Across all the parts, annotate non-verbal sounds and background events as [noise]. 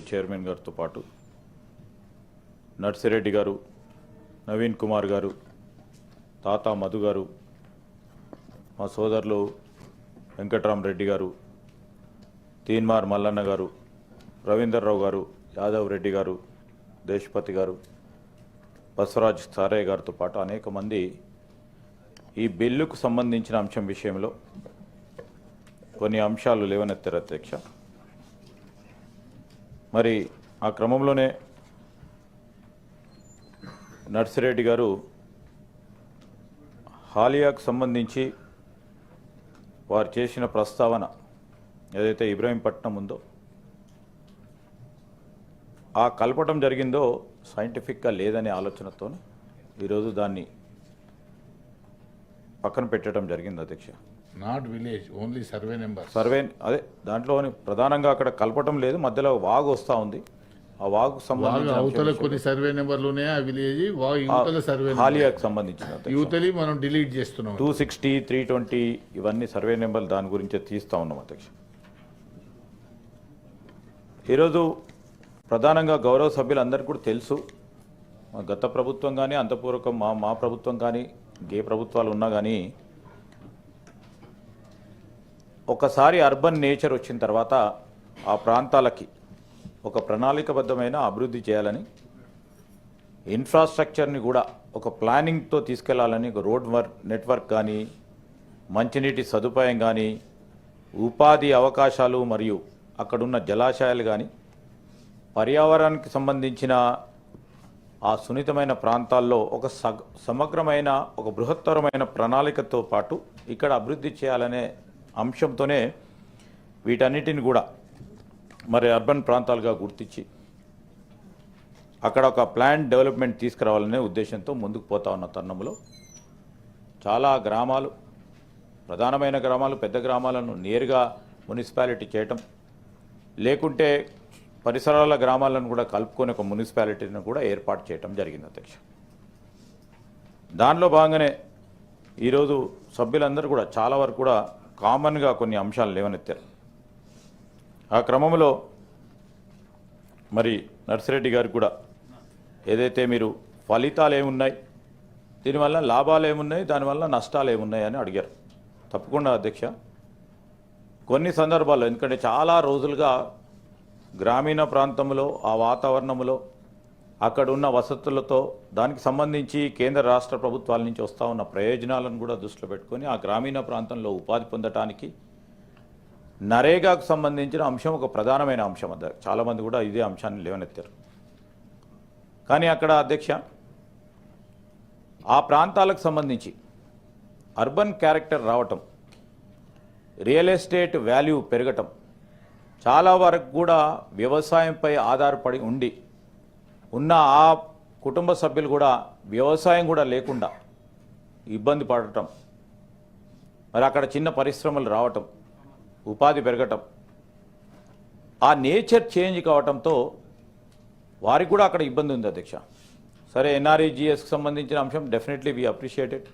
Chairman గారితో పాటు నర్సిరెడ్డి గారు నవీన్ కుమార్ గారు తాత మధు గారు మా సోదరులు వెంకట్రామరెడ్డి గారు తీన్మార్ మల్లన్న గారు రవీందర్రావు గారు యాదవ్ రెడ్డి గారు దేశపతి గారు బసవరాజ్ సారయ్య గారితో పాటు అనేక మంది ఈ బిల్లుకు సంబంధించిన అంశం విషయంలో కొన్ని అంశాలు లేవనెత్తారు అధ్యక్ష. మరి ఆ క్రమంలోనే నర్సిరెడ్డి గారు హాలియాకు సంబంధించి వారు చేసిన ప్రస్తావన ఏదైతే ఇబ్రాహీంపట్నం ఉందో ఆ కలపటం జరిగిందో సైంటిఫిక్గా లేదనే ఆలోచనతో ఈరోజు దాన్ని పక్కన పెట్టడం జరిగింది అధ్యక్ష. Not village only survey number survey అదే దాంట్లోని ప్రధానంగా అక్కడ కలపటం లేదు మధ్యలో వాగు వస్తూ ఉంది. ఆ సంబంధించిన అవతల కొన్ని సర్వే నెంబర్లు ఆ విలేజ్ వా యువతల సర్వే హాలియాకు సంబంధించిన యువతలి మనం డిలీట్ చేస్తున్నాం. టూ సిక్స్టీ త్రీ ట్వంటీ ఇవన్నీ సర్వే నెంబర్లు దాని గురించే తీస్తా ఉన్నాం అధ్యక్ష. ఈరోజు ప్రధానంగా గౌరవ సభ్యులందరికీ కూడా తెలుసు గత ప్రభుత్వం కానీ అంతపూర్వకం మా మా ప్రభుత్వం కానీ ఏ ప్రభుత్వాలు ఉన్నా కానీ ఒకసారి అర్బన్ నేచర్ వచ్చిన తర్వాత ఆ ప్రాంతాలకి ఒక ప్రణాళికబద్ధమైన అభివృద్ధి చేయాలని ఇన్ఫ్రాస్ట్రక్చర్ని కూడా ఒక ప్లానింగ్తో తీసుకెళ్ళాలని ఒక రోడ్ వర్క్ నెట్వర్క్ కానీ మంచినీటి సదుపాయం కానీ ఉపాధి అవకాశాలు మరియు అక్కడున్న జలాశయాలు కానీ పర్యావరణానికి సంబంధించిన ఆ సున్నితమైన ప్రాంతాల్లో ఒక సమగ్రమైన ఒక బృహత్తరమైన ప్రణాళికతో పాటు ఇక్కడ అభివృద్ధి చేయాలనే అంశంతోనే వీటన్నిటిని కూడా మరి అర్బన్ ప్రాంతాలుగా గుర్తించి అక్కడ ఒక ప్లాన్ డెవలప్మెంట్ తీసుకురావాలనే ఉద్దేశంతో ముందుకు పోతా ఉన్న తరుణంలో చాలా గ్రామాలు ప్రధానమైన గ్రామాలు పెద్ద గ్రామాలను నేరుగా మున్సిపాలిటీ చేయటం లేకుంటే పరిసరాల గ్రామాలను కూడా కలుపుకొని ఒక మున్సిపాలిటీని కూడా ఏర్పాటు చేయటం జరిగింది అధ్యక్ష. దానిలో భాగంగానే ఈరోజు సభ్యులందరూ కూడా చాలా వరకు కూడా కామన్గా కొన్ని అంశాలు లేవనెత్తారు. ఆ క్రమంలో మరి నర్సిరెడ్డి గారు కూడా ఏదైతే మీరు ఫలితాలు ఏమున్నాయి దీనివల్ల లాభాలు ఏమున్నాయి దానివల్ల నష్టాలు ఏమున్నాయి అని అడిగారు. తప్పకుండా అధ్యక్ష. కొన్ని సందర్భాల్లో ఎందుకంటే చాలా రోజులుగా గ్రామీణ ప్రాంతంలో ఆ వాతావరణంలో అక్కడ ఉన్న వసతులతో దానికి సంబంధించి కేంద్ర రాష్ట్ర ప్రభుత్వాల నుంచి వస్తూ ఉన్న ప్రయోజనాలను కూడా దృష్టిలో పెట్టుకొని ఆ గ్రామీణ ప్రాంతంలో ఉపాధి పొందటానికి నరేగాకు సంబంధించిన అంశం ఒక ప్రధానమైన అంశం అధ్య చాలామంది కూడా ఇదే అంశాన్ని లేవనెత్తారు. కానీ అక్కడ అధ్యక్ష ఆ ప్రాంతాలకు సంబంధించి అర్బన్ క్యారెక్టర్ రావటం రియల్ ఎస్టేట్ వాల్యూ పెరగటం చాలా వరకు కూడా వ్యవసాయంపై ఆధారపడి ఉండి ఉన్న ఆ కుటుంబ సభ్యులు కూడా వ్యవసాయం కూడా లేకుండా ఇబ్బంది పడటం మరి అక్కడ చిన్న పరిశ్రమలు రావటం ఉపాధి పెరగటం ఆ నేచర్ చేంజ్ కావటంతో వారికి కూడా అక్కడ ఇబ్బంది ఉంది అధ్యక్ష. సరే ఎన్ఆర్ఈజిఎస్కి సంబంధించిన అంశం డెఫినెట్లీ వి అప్రిషియేటెడ్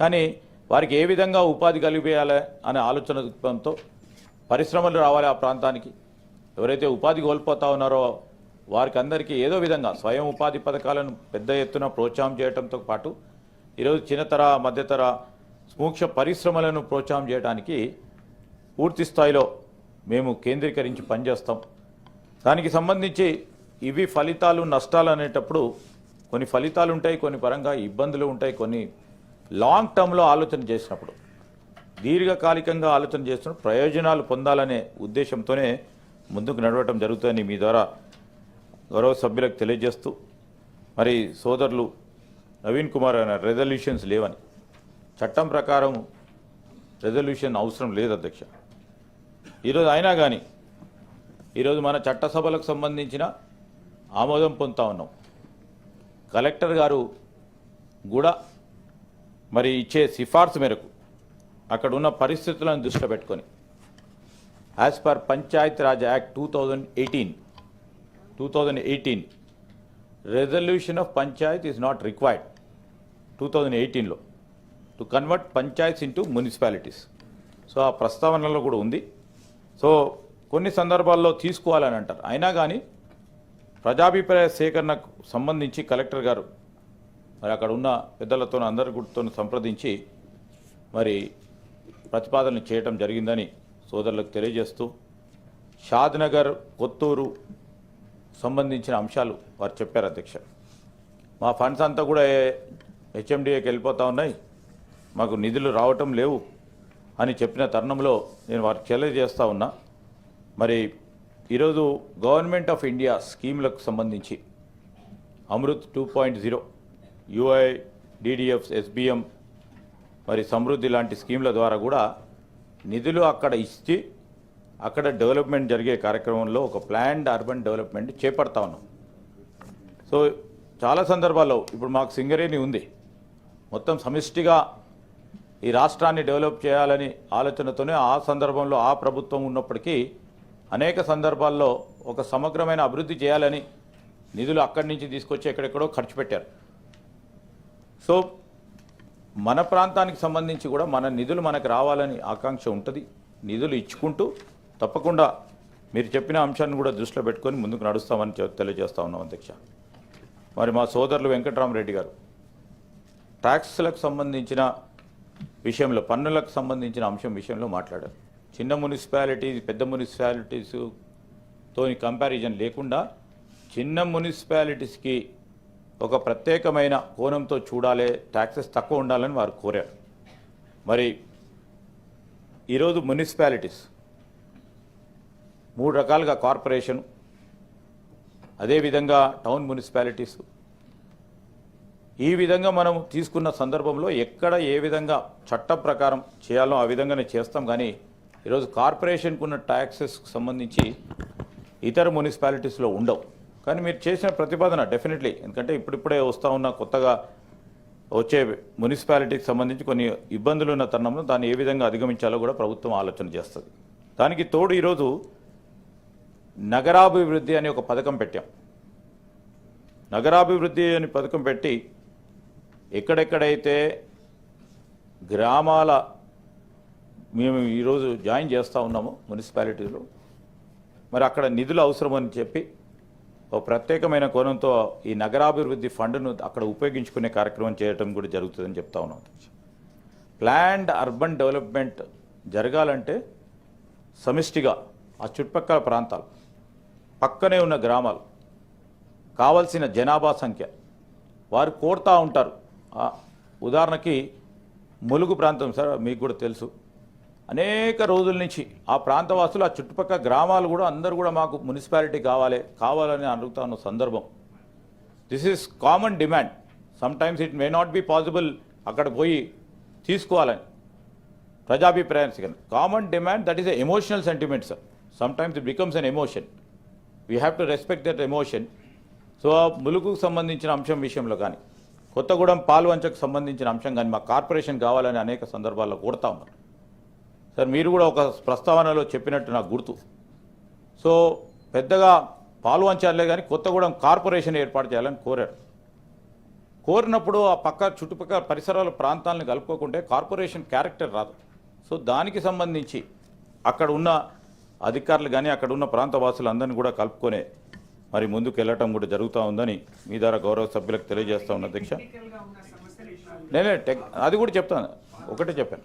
కానీ వారికి ఏ విధంగా ఉపాధి కలిపేయాలి అనే ఆలోచన దృక్పథంతో పరిశ్రమలు రావాలి ఆ ప్రాంతానికి. ఎవరైతే ఉపాధి కోల్పోతా ఉన్నారో వారికి అందరికీ ఏదో విధంగా స్వయం ఉపాధి పథకాలను పెద్ద ఎత్తున ప్రోత్సాహం చేయడంతో పాటు ఈరోజు చిన్నతర మధ్యతర సూక్ష్మ పరిశ్రమలను ప్రోత్సాహం చేయడానికి పూర్తి స్థాయిలో మేము కేంద్రీకరించి పనిచేస్తాం. దానికి సంబంధించి ఇవి ఫలితాలు నష్టాలు అనేటప్పుడు కొన్ని ఫలితాలు ఉంటాయి కొన్ని పరంగా ఇబ్బందులు ఉంటాయి కొన్ని లాంగ్ టర్మ్లో ఆలోచన చేసినప్పుడు దీర్ఘకాలికంగా ఆలోచన చేస్తున్న ప్రయోజనాలు పొందాలనే ఉద్దేశంతోనే ముందుకు నడవటం జరుగుతుందని మీ ద్వారా. గౌరవ సభ్యులకు తెలియజేస్తూ మరి సోదరులు నవీన్ కుమార్ అన్న రెజల్యూషన్స్ లేవని. చట్టం ప్రకారం రెజల్యూషన్ అవసరం లేదు అధ్యక్ష. ఈరోజు అయినా కానీ ఈరోజు మన చట్టసభలకు సంబంధించిన ఆమోదం పొందుతా ఉన్నాం. కలెక్టర్ గారు కూడా మరి ఇచ్చే సిఫార్సు మేరకు అక్కడ ఉన్న పరిస్థితులను దృష్టిలో పెట్టుకొని as per Panchayat Raj Act two thousand eighteen two thousand eighteen resolution of panchayat is not required two thousand ఎయిటీన్లో to convert panchayats into municipalities so ఆ ప్రస్తావనలో కూడా ఉంది. సో కొన్ని సందర్భాల్లో తీసుకోవాలని అంటారు. అయినా కానీ ప్రజాభిప్రాయ సేకరణకు సంబంధించి కలెక్టర్ గారు మరి అక్కడ ఉన్న పెద్దలతో అందరితో సంప్రదించి మరి ప్రతిపాదనలు చేయటం జరిగిందని సోదరులకు తెలియజేస్తూ షాద్నగర్ కొత్తూరు సంబంధించిన అంశాలు వారు చెప్పారు అధ్యక్ష. మా ఫండ్స్ అంతా కూడా హెచ్ఎండిఏకి వెళ్ళిపోతూ ఉన్నాయి. మాకు నిధులు రావటం లేవు అని చెప్పిన తరుణంలో నేను వారికి తెలియజేస్తూ ఉన్నా. మరి ఈరోజు గవర్నమెంట్ ఆఫ్ ఇండియా స్కీమ్లకు సంబంధించి Amrut two point zero UI DDF SBM మరి సమృద్ధి లాంటి స్కీమ్ల ద్వారా కూడా నిధులు అక్కడ ఇచ్చి అక్కడ డెవలప్మెంట్ జరిగే కార్యక్రమంలో ఒక ప్లాన్డ్ అర్బన్ డెవలప్మెంట్ చేపడతా ఉన్నాం. సో చాలా సందర్భాల్లో ఇప్పుడు మాకు సింగరేణి ఉంది. మొత్తం సమిష్టిగా ఈ రాష్ట్రాన్ని డెవలప్ చేయాలని ఆలోచనతోనే ఆ సందర్భంలో ఆ ప్రభుత్వం ఉన్నప్పటికీ అనేక సందర్భాల్లో ఒక సమగ్రమైన అభివృద్ధి చేయాలని నిధులు అక్కడి నుంచి తీసుకొచ్చి ఎక్కడెక్కడో ఖర్చు పెట్టారు. సో మన ప్రాంతానికి సంబంధించి కూడా మన నిధులు మనకు రావాలని ఆకాంక్ష ఉంటుంది. నిధులు ఇచ్చుకుంటూ తప్పకుండా మీరు చెప్పిన అంశాన్ని కూడా దృష్టిలో పెట్టుకొని ముందుకు నడుస్తామని తెలియజేస్తా ఉన్నాం అధ్యక్ష. మరి మా సోదరులు వెంకటరామరెడ్డి గారు ట్యాక్స్లకు సంబంధించిన విషయంలో పన్నులకు సంబంధించిన అంశం విషయంలో మాట్లాడారు. చిన్న మున్సిపాలిటీస్ పెద్ద మున్సిపాలిటీస్ తోని కంపారిజన్ లేకుండా చిన్న మున్సిపాలిటీస్కి ఒక ప్రత్యేకమైన కోణంతో చూడాలి ట్యాక్సెస్ తక్కువ ఉండాలని వారు కోరారు. మరి ఈరోజు మున్సిపాలిటీస్ మూడు రకాలుగా కార్పొరేషన్ అదేవిధంగా టౌన్ మున్సిపాలిటీస్. ఈ విధంగా మనం తీసుకున్న సందర్భంలో ఎక్కడ ఏ విధంగా చట్ట ప్రకారం చేయాలో ఆ విధంగానే చేస్తాం. కానీ ఈరోజు కార్పొరేషన్కు ఉన్న ట్యాక్సెస్కి సంబంధించి ఇతర మున్సిపాలిటీస్లో ఉండవు. కానీ మీరు చేసిన ప్రతిపాదన డెఫినెట్లీ ఎందుకంటే ఇప్పుడిప్పుడే వస్తూ ఉన్న కొత్తగా వచ్చే మున్సిపాలిటీకి సంబంధించి కొన్ని ఇబ్బందులు ఉన్న తరుణంలో దాన్ని ఏ విధంగా అధిగమించాలో కూడా ప్రభుత్వం ఆలోచన చేస్తుంది. దానికి తోడు ఈరోజు నగరాభివృద్ధి అనే ఒక పథకం పెట్టాం. నగరాభివృద్ధి అని పథకం పెట్టి ఎక్కడెక్కడైతే గ్రామాల మేము ఈరోజు జాయిన్ చేస్తూ ఉన్నాము మున్సిపాలిటీలో మరి అక్కడ నిధులు అవసరమని చెప్పి ఒక ప్రత్యేకమైన కోణంతో ఈ నగరాభివృద్ధి ఫండ్ను అక్కడ ఉపయోగించుకునే కార్యక్రమం చేయడం కూడా జరుగుతుందని చెప్తా ఉన్నాం ప్లాండ్ అర్బన్ డెవలప్మెంట్ జరగాలంటే సమిష్టిగా ఆ చుట్టుపక్కల ప్రాంతాలు పక్కనే ఉన్న గ్రామాలు కావలసిన జనాభా సంఖ్య వారు కోరుతూ ఉంటారు. ఉదాహరణకి ములుగు ప్రాంతం సార్ మీకు కూడా తెలుసు. అనేక రోజుల నుంచి ఆ ప్రాంతవాసులు ఆ చుట్టుపక్కల గ్రామాలు కూడా అందరూ కూడా మాకు మున్సిపాలిటీ కావాలి కావాలని అడుగుతా ఉన్న సందర్భం. This is common demand sometimes it may not be possible అక్కడ పోయి తీసుకోవాలని. ప్రజాభిప్రాయం common demand that is a emotional sentiment sir sometimes it becomes an emotion we have to respect that emotion so ఆ ములుగుకు సంబంధించిన అంశం విషయంలో కానీ కొత్తగూడెం పాల్వంచకు సంబంధించిన అంశం కానీ మా కార్పొరేషన్ కావాలని అనేక సందర్భాల్లో కోరుతా ఉన్నారు సార్ మీరు కూడా ఒక ప్రస్తావనలో చెప్పినట్టు నాకు గుర్తు. సో పెద్దగా పాల్వంచాలే కానీ కొత్తగూడెం కార్పొరేషన్ ఏర్పాటు చేయాలని కోరారు. కోరినప్పుడు ఆ పక్క చుట్టుపక్కల పరిసరాల ప్రాంతాలను కలుపుకోకుంటే కార్పొరేషన్ క్యారెక్టర్ రాదు. సో దానికి సంబంధించి అక్కడ ఉన్న అధికారులు కానీ అక్కడ ఉన్న ప్రాంత వాసులందరినీ కూడా కలుపుకొనే మరి ముందుకు వెళ్ళటం కూడా జరుగుతూ ఉందని మీ ద్వారా గౌరవ సభ్యులకు తెలియజేస్తా ఉన్న అధ్యక్ష నేనే టెక్ అది కూడా చెప్తాను. ఒకటే చెప్పాను.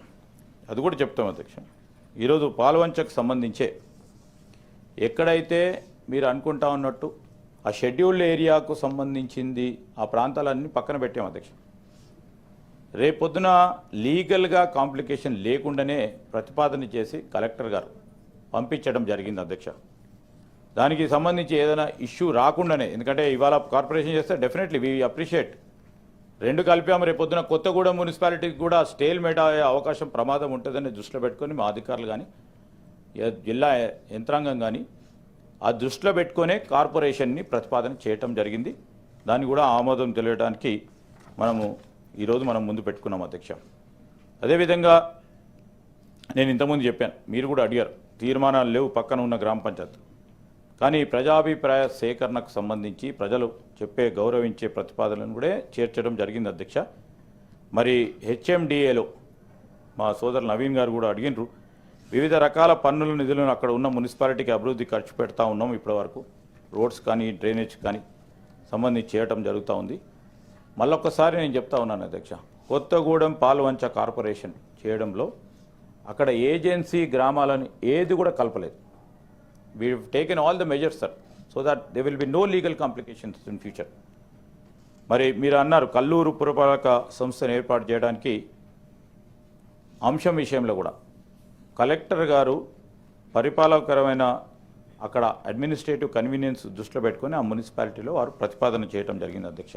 అది కూడా చెప్తాం అధ్యక్ష ఈరోజు పాల్వంచకు సంబంధించే ఎక్కడైతే మీరు అనుకుంటా ఉన్నట్టు ఆ షెడ్యూల్డ్ ఏరియాకు సంబంధించింది ఆ ప్రాంతాలన్నీ పక్కన పెట్టాం అధ్యక్ష రేపొద్దున లీగల్గా కాంప్లికేషన్ లేకుండానే ప్రతిపాదన చేసి కలెక్టర్ గారు పంపించడం జరిగింది అధ్యక్ష. దానికి సంబంధించి ఏదైనా ఇష్యూ రాకుండానే ఎందుకంటే ఇవాళ కార్పొరేషన్ చేస్తే డెఫినెట్లీ వీ అప్రిషియేట్. రెండు కలిపాము రేపొద్దున కొత్తగూడెం మున్సిపాలిటీకి కూడా స్టేల్ మేట్ అయ్యే అవకాశం ప్రమాదం ఉంటుందని దృష్టిలో పెట్టుకొని మా అధికారులు కానీ జిల్లా యంత్రాంగం కానీ ఆ దృష్టిలో పెట్టుకునే కార్పొరేషన్ని ప్రతిపాదన చేయటం జరిగింది. దాన్ని కూడా ఆమోదం తెలియడానికి మనము ఈరోజు మనం ముందు పెట్టుకున్నాం అధ్యక్ష. అదేవిధంగా నేను ఇంతకుముందు చెప్పాను మీరు కూడా అడిగారు తీర్మానాలు లేవు పక్కన ఉన్న గ్రామ పంచాయతీ. కానీ ప్రజాభిప్రాయ సేకరణకు సంబంధించి ప్రజలు చెప్పే గౌరవించే ప్రతిపాదనలను కూడా చేర్చడం జరిగింది అధ్యక్ష. మరి హెచ్ఎండిఏలో మా సోదరు నవీన్ గారు కూడా అడిగినరు వివిధ రకాల పన్నుల నిధులను అక్కడ ఉన్న మున్సిపాలిటీకి అభివృద్ధి ఖర్చు పెడతా ఉన్నాం ఇప్పటివరకు. రోడ్స్ కానీ డ్రైనేజ్ కానీ సంబంధించి చేయటం జరుగుతూ ఉంది. మళ్ళొక్కసారి నేను చెప్తా ఉన్నాను అధ్యక్ష కొత్తగూడెం పాల్వంచ కార్పొరేషన్ చేయడంలో అక్కడ ఏజెన్సీ గ్రామాలను ఏది కూడా కలపలేదు. We taken all the measures sir so that they will be no legal complications in future మరి మీరు అన్నారు కల్లూరు పురపాలక సంస్థను ఏర్పాటు చేయడానికి అంశం విషయంలో కూడా. కలెక్టర్ గారు పరిపాలకరమైన అక్కడ అడ్మినిస్ట్రేటివ్ కన్వీనియన్స్ దృష్టిలో పెట్టుకొని ఆ మున్సిపాలిటీలో వారు ప్రతిపాదన చేయడం జరిగింది అధ్యక్ష.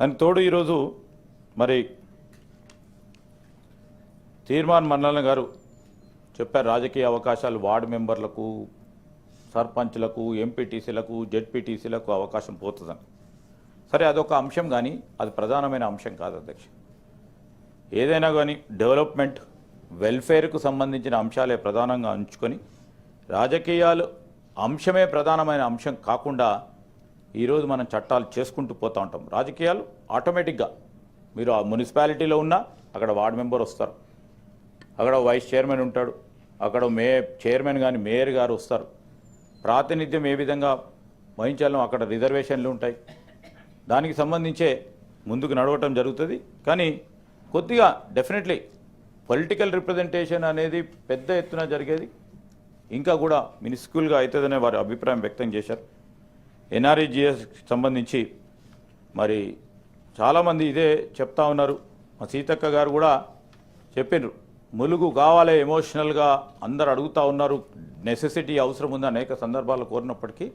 దానికి తోడు ఈరోజు మరి తీర్మాన్ మన్నల గారు చెప్పారు రాజకీయ అవకాశాలు వార్డు మెంబర్లకు సర్పంచ్లకు ఎంపీటీసీలకు జెడ్పీటీసీలకు అవకాశం పోతుందని. సరే అదొక అంశం కానీ అది ప్రధానమైన అంశం కాదు అధ్యక్ష. ఏదైనా కానీ డెవలప్మెంట్ వెల్ఫేర్కు సంబంధించిన అంశాలే ప్రధానంగా ఉంచుకొని రాజకీయాలు అంశమే ప్రధానమైన అంశం కాకుండా ఈరోజు మనం చట్టాలు చేసుకుంటూ పోతూ ఉంటాం. రాజకీయాలు ఆటోమేటిక్గా మీరు ఆ మున్సిపాలిటీలో ఉన్నా అక్కడ వార్డు మెంబర్ వస్తారు. అక్కడ వైస్ చైర్మన్ ఉంటాడు. అక్కడ మే చైర్మన్ కానీ మేయర్ గారు వస్తారు. ప్రాతినిధ్యం ఏ విధంగా వహించాలో అక్కడ రిజర్వేషన్లు ఉంటాయి. దానికి సంబంధించే ముందుకు నడవటం జరుగుతుంది. కానీ కొద్దిగా డెఫినెట్లీ పొలిటికల్ రిప్రజెంటేషన్ అనేది పెద్ద ఎత్తున జరిగేది. ఇంకా కూడా మినిస్కుల్గా అవుతుందనే వారి అభిప్రాయం వ్యక్తం చేశారు. ఎన్ఆర్ఈజిఎస్ సంబంధించి మరి చాలామంది ఇదే చెప్తా ఉన్నారు. మా సీతక్క గారు కూడా చెప్పిండ్రు. ములుగు కావాలి ఎమోషనల్గా అందరు అడుగుతా ఉన్నారు. నెసెసిటీ అవసరం ఉంది అనేక సందర్భాలు కోరినప్పటికీ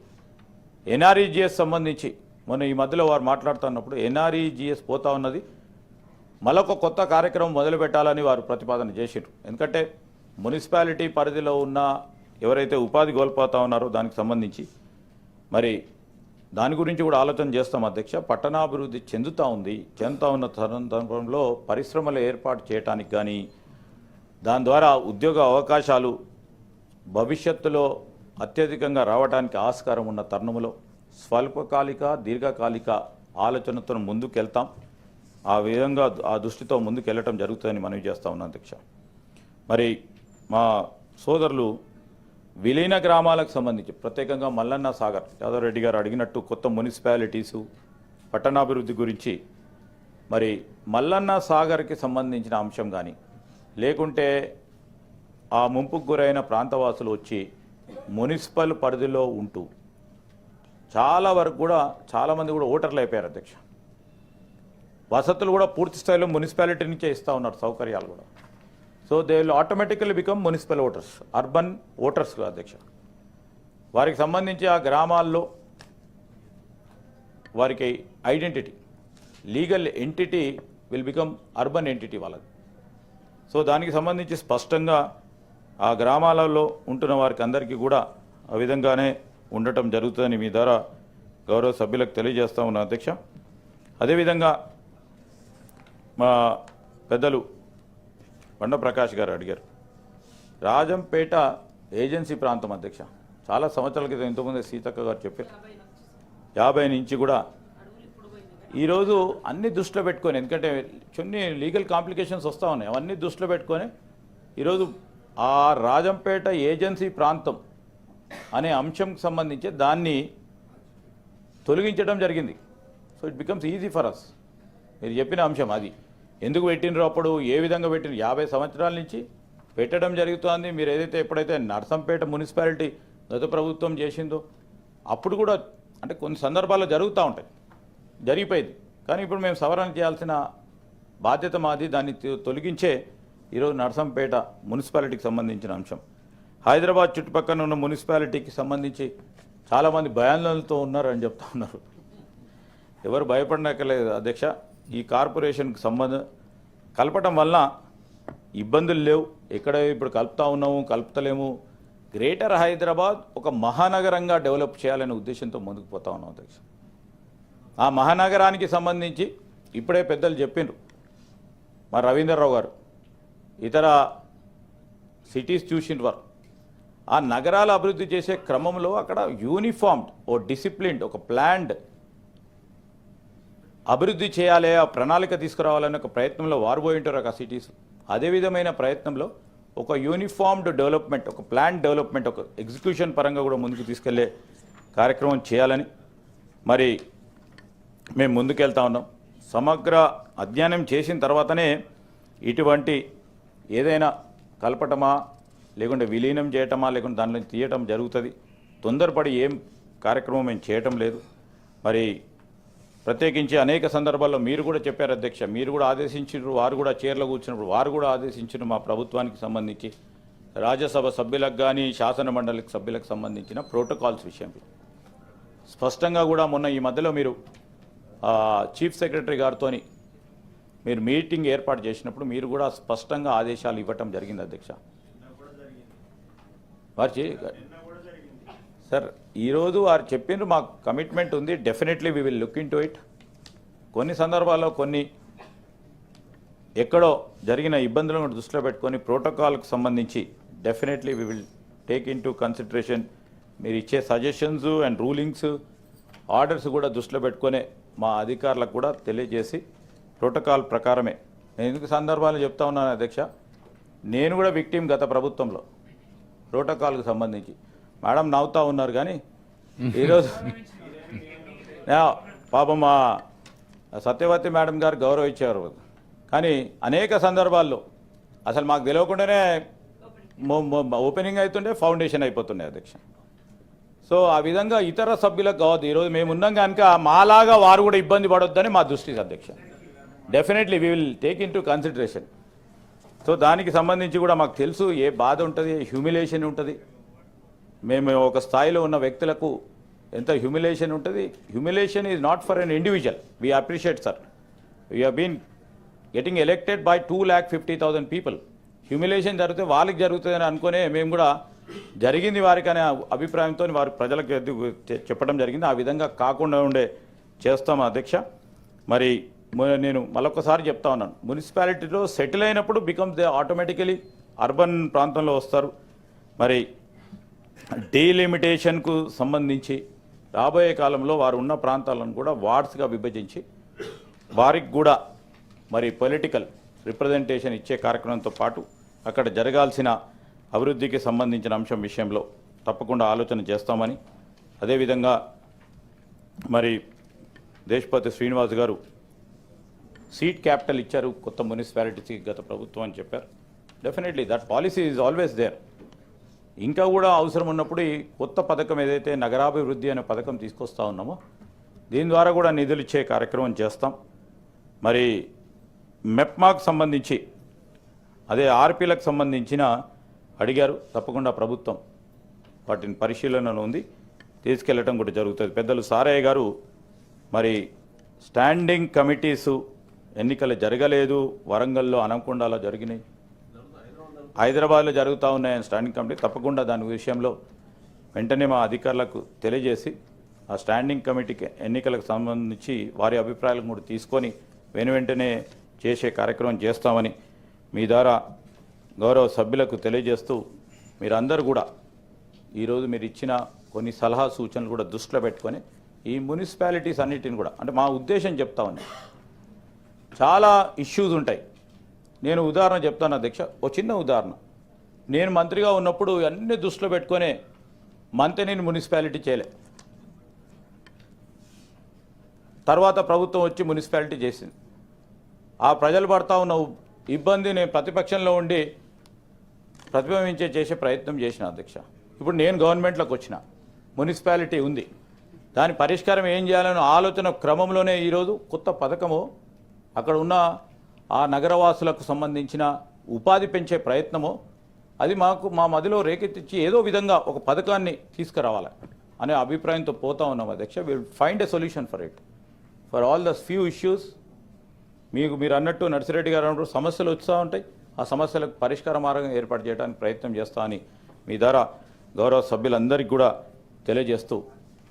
ఎన్ఆర్ఈజిఎస్ సంబంధించి మొన్న ఈ మధ్యలో వారు మాట్లాడుతున్నప్పుడు ఎన్ఆర్ఈజిఎస్ పోతా ఉన్నది. మరొక కొత్త కార్యక్రమం మొదలు పెట్టాలని వారు ప్రతిపాదన చేసిండ్రు. ఎందుకంటే మున్సిపాలిటీ పరిధిలో ఉన్న ఎవరైతే ఉపాధి కోల్పోతా ఉన్నారో దానికి సంబంధించి మరి దాని గురించి కూడా ఆలోచన చేస్తాం అధ్యక్ష. పట్టణాభివృద్ధి చెందుతూ ఉంది. చెందుతూ ఉన్న సందర్భంలో పరిశ్రమలు ఏర్పాటు చేయడానికి కానీ దాని ద్వారా ఉద్యోగ అవకాశాలు భవిష్యత్తులో అత్యధికంగా రావడానికి ఆస్కారం ఉన్న తరుణంలో స్వల్పకాలిక దీర్ఘకాలిక ఆలోచనతో ముందుకెళ్తాం. ఆ విధంగా ఆ దృష్టితో ముందుకెళ్ళటం జరుగుతుందని మనవి చేస్తా ఉన్నాం అధ్యక్ష. మరి మా సోదరులు విలీన గ్రామాలకు సంబంధించి ప్రత్యేకంగా మల్లన్న సాగర్ యాదవ్ రెడ్డి గారు అడిగినట్టు కొత్త మున్సిపాలిటీసు పట్టణాభివృద్ధి గురించి మరి మల్లన్న సాగర్కి సంబంధించిన అంశం కానీ లేకుంటే ఆ ముంపుకు గురైన ప్రాంతవాసులు వచ్చి మున్సిపల్ పరిధిలో ఉంటూ చాలా వరకు కూడా చాలామంది కూడా ఓటర్లు అయిపోయారు అధ్యక్ష. వసతులు కూడా పూర్తి స్థాయిలో మున్సిపాలిటీ నుంచే ఇస్తూ ఉన్నారు సౌకర్యాలు కూడా. So they will automatically become municipal voters urban voters అధ్యక్ష. వారికి సంబంధించి ఆ గ్రామాల్లో వారికి identity legal entity will become urban entity వాళ్ళది. సో దానికి సంబంధించి స్పష్టంగా ఆ గ్రామాలలో ఉంటున్న వారికి అందరికీ కూడా ఆ విధంగానే ఉండటం జరుగుతుందని మీ ద్వారా గౌరవ సభ్యులకు తెలియజేస్తా ఉన్నా అధ్యక్ష. అదేవిధంగా మా పెద్దలు బండ ప్రకాష్ గారు అడిగారు. రాజంపేట ఏజెన్సీ ప్రాంతం అధ్యక్ష. చాలా సంవత్సరాల క్రితం ఇంతకుముందే సీతక్క గారు చెప్పారు. యాభై నుంచి కూడా ఈరోజు అన్ని దృష్టిలో పెట్టుకొని ఎందుకంటే కొన్ని లీగల్ కాంప్లికేషన్స్ వస్తూ ఉన్నాయి అవన్నీ దృష్టిలో పెట్టుకొని ఈరోజు ఆ రాజంపేట ఏజెన్సీ ప్రాంతం అనే అంశంకి సంబంధించి దాన్ని తొలగించడం జరిగింది. So it becomes easy for us మీరు చెప్పిన అంశం అది. ఎందుకు పెట్టినరు అప్పుడు? ఏ విధంగా పెట్టిన యాభై సంవత్సరాల నుంచి పెట్టడం జరుగుతోంది. మీరు ఏదైతే ఎప్పుడైతే నర్సంపేట మున్సిపాలిటీ గత ప్రభుత్వం చేసిందో అప్పుడు కూడా అంటే కొన్ని సందర్భాల్లో జరుగుతూ ఉంటాయి. జరిగిపోయింది. కానీ ఇప్పుడు మేము సవరణ చేయాల్సిన బాధ్యత మాది. దాన్ని తొ- తొలగించే ఈరోజు నర్సంపేట మున్సిపాలిటీకి సంబంధించిన అంశం. హైదరాబాద్ చుట్టుపక్కల ఉన్న మున్సిపాలిటీకి సంబంధించి చాలామంది భయాందోళనతో ఉన్నారని చెప్తా ఉన్నారు. ఎవరు భయపడనక్కర్లేదు అధ్యక్ష. ఈ కార్పొరేషన్కి సంబంధం కలపటం వలన ఇబ్బందులు లేవు. ఎక్కడ ఇప్పుడు కలుపుతా ఉన్నాము కలుపుతలేము. గ్రేటర్ హైదరాబాద్ ఒక మహానగరంగా డెవలప్ చేయాలనే ఉద్దేశంతో ముందుకు పోతా ఉన్నాం అధ్యక్ష. ఆ మహానగరానికి సంబంధించి ఇప్పుడే పెద్దలు చెప్పిండ్రు. మా రవీంద్రరావు గారు. ఇతర సిటీస్ చూసిండ్రు వారు. ఆ నగరాలు అభివృద్ధి చేసే క్రమంలో అక్కడ యూనిఫామ్డ్ ఓ డిసిప్లిన్డ్ ఒక ప్లాన్డ్ అభివృద్ధి చేయాలి ఆ ప్రణాళిక తీసుకురావాలనే ఒక ప్రయత్నంలో వారు ఉంటారు ఆ సిటీస్. అదే విధమైన ప్రయత్నంలో ఒక యూనిఫామ్డ్ డెవలప్మెంట్ ఒక ప్లాన్ డెవలప్మెంట్ ఒక ఎగ్జిక్యూషన్ పరంగా కూడా ముందుకు తీసుకెళ్ళే కార్యక్రమం చేయాలని మరి మేము ముందుకెళ్తా ఉన్నాం. సమగ్ర అధ్యయనం చేసిన తర్వాతనే ఇటువంటి ఏదైనా కలపటమా లేకుంటే విలీనం చేయటమా లేకుంటే దానిలో తీయటం జరుగుతుంది. తొందరపడి ఏం కార్యక్రమం మేము చేయటం లేదు. మరి ప్రత్యేకించి అనేక సందర్భాల్లో మీరు కూడా చెప్పారు అధ్యక్ష మీరు కూడా ఆదేశించారు వారు కూడా చీరలో కూర్చున్నప్పుడు వారు కూడా ఆదేశించారు మా ప్రభుత్వానికి సంబంధించి రాజ్యసభ సభ్యులకు కానీ శాసన మండలికి సభ్యులకు సంబంధించిన ప్రోటోకాల్స్ విషయంలో. స్పష్టంగా కూడా మొన్న ఈ మధ్యలో మీరు చీఫ్ సెక్రటరీ గారితోని మీరు మీటింగ్ ఏర్పాటు చేసినప్పుడు మీరు కూడా స్పష్టంగా ఆదేశాలు ఇవ్వటం జరిగింది అధ్యక్ష. వారు చే సార్ ఈరోజు వారు చెప్పిండ్రు మాకు కమిట్మెంట్ ఉంది definitely we will look in to it కొన్ని సందర్భాల్లో కొన్ని ఎక్కడో జరిగిన ఇబ్బందులను దృష్టిలో పెట్టుకొని ప్రోటోకాల్కు సంబంధించి definitely we will take in to consideration మీరు ఇచ్చే సజెషన్స్ అండ్ రూలింగ్స్ ఆర్డర్స్ కూడా దృష్టిలో పెట్టుకొని మా అధికారులకు కూడా తెలియజేసి ప్రోటోకాల్ ప్రకారమే. నేను ఎందుకు సందర్భాలు చెప్తా ఉన్నాను అధ్యక్ష? నేను కూడా విక్టిమ్ గత ప్రభుత్వంలో ప్రోటోకాల్కి సంబంధించి. మేడం నవ్వుతా ఉన్నారు కానీ [laughs] ఈరోజు పాపం మా సత్యవతి మేడం గారు గౌరవించారు. కానీ అనేక సందర్భాల్లో అసలు మాకు తెలియకుండానే ఓపెనింగ్ అవుతుండే ఫౌండేషన్ అయిపోతుండే అధ్యక్ష. సో ఆ విధంగా ఇతర సభ్యులకు కావద్దు. ఈరోజు మేము ఉన్నాం కనుక మాలాగా వారు కూడా ఇబ్బంది పడొద్దని మా దృష్టి అధ్యక్ష definitely we will take in to consideration so దానికి సంబంధించి కూడా మాకు తెలుసు ఏ బాధ ఉంటుంది హ్యూమిలేషన్ ఉంటుంది. మేము ఒక స్థాయిలో ఉన్న వ్యక్తులకు ఎంత హ్యూమిలేషన్ ఉంటుంది. Humiliation is not for an individual we appreciate sir we been getting elected by two lakh fifty thousand people humiliation జరిగితే వాళ్ళకి జరుగుతుందని అనుకునే మేము కూడా జరిగింది వారికనే అభిప్రాయంతో వారు ప్రజలకు చెప్పడం జరిగింది. ఆ విధంగా కాకుండా ఉండే చేస్తాం అధ్యక్ష? మరి నేను మరొకసారి చెప్తా ఉన్నాను. మున్సిపాలిటీలో సెటిల్ అయినప్పుడు బికమ్స్ దే ఆటోమేటికలీ అర్బన్ ప్రాంతంలో వస్తారు. మరి డీలిమిటేషన్కు సంబంధించి రాబోయే కాలంలో వారు ఉన్న ప్రాంతాలను కూడా వార్డ్స్గా విభజించి వారికి కూడా మరి పొలిటికల్ రిప్రజెంటేషన్ ఇచ్చే కార్యక్రమంతో పాటు అక్కడ జరగాల్సిన అభివృద్ధికి సంబంధించిన అంశం విషయంలో తప్పకుండా ఆలోచన చేస్తామని అదేవిధంగా మరి దేశపతి శ్రీనివాస్ గారు సీట్ క్యాపిటల్ ఇచ్చారు కొత్త మున్సిపాలిటీకి గత ప్రభుత్వం అని చెప్పారు. Definitely that policy is always there ఇంకా కూడా అవసరం ఉన్నప్పుడు ఈ కొత్త పథకం ఏదైతే నగరాభివృద్ధి అనే పథకం తీసుకొస్తా ఉన్నామో దీని ద్వారా కూడా నిధులు ఇచ్చే కార్యక్రమం చేస్తాం. మరి మెప్మాకు సంబంధించి అదే ఆర్పీలకు సంబంధించిన అడిగారు తప్పకుండా ప్రభుత్వం వాటిని పరిశీలనలో ఉంది తీసుకెళ్ళటం కూడా జరుగుతుంది. పెద్దలు సారయ్య గారు మరి స్టాండింగ్ కమిటీసు ఎన్నికలు జరగలేదు వరంగల్లో అనకొండలో జరిగినాయి. హైదరాబాద్లో జరుగుతూ ఉన్నాయని స్టాండింగ్ కమిటీ తప్పకుండా దాని విషయంలో వెంటనే మా అధికారులకు తెలియజేసి ఆ స్టాండింగ్ కమిటీకి ఎన్నికలకు సంబంధించి వారి అభిప్రాయాలను కూడా తీసుకొని వెను వెంటనే చేసే కార్యక్రమం చేస్తామని మీ ద్వారా గౌరవ సభ్యులకు తెలియజేస్తూ మీరందరూ కూడా ఈరోజు మీరు ఇచ్చిన కొన్ని సలహా సూచనలు కూడా దృష్టిలో పెట్టుకొని ఈ మున్సిపాలిటీస్ అన్నిటిని కూడా అంటే మా ఉద్దేశం చెప్తా ఉంది చాలా ఇష్యూస్ ఉంటాయి. నేను ఉదాహరణ చెప్తాను అధ్యక్ష ఓ చిన్న ఉదాహరణ. నేను మంత్రిగా ఉన్నప్పుడు అన్ని దృష్టిలో పెట్టుకొని మంత్రిని మున్సిపాలిటీ చేయలే. తర్వాత ప్రభుత్వం వచ్చి మున్సిపాలిటీ చేసింది. ఆ ప్రజలు పడతా ఉన్న ఇబ్బందిని ప్రతిపక్షంలో ఉండి ప్రతిబింబించే చేసే ప్రయత్నం చేసిన అధ్యక్ష. ఇప్పుడు నేను గవర్నమెంట్లోకి వచ్చిన మున్సిపాలిటీ ఉంది. దాని పరిష్కారం ఏం చేయాలనే ఆలోచన క్రమంలోనే ఈరోజు కొత్త పథకము అక్కడ ఉన్న ఆ నగరవాసులకు సంబంధించిన ఉపాధి పెంచే ప్రయత్నము అది మాకు మా మదిలో రేకెత్తించి ఏదో విధంగా ఒక పథకాన్ని తీసుకురావాలి అనే అభిప్రాయంతో పోతా ఉన్నాం అధ్యక్ష. Will find a solution for it for all the few issues మీకు మీరు అన్నట్టు నర్సిరెడ్డి గారు అన్నప్పుడు సమస్యలు వస్తూ ఉంటాయి. ఆ సమస్యలకు పరిష్కార మార్గం ఏర్పాటు చేయడానికి ప్రయత్నం చేస్తా అని మీ ద్వారా గౌరవ సభ్యులందరికీ కూడా తెలియజేస్తూ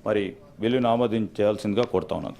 మరి బిల్లును ఆమోదించాల్సిందిగా కోరుతా ఉన్నాను.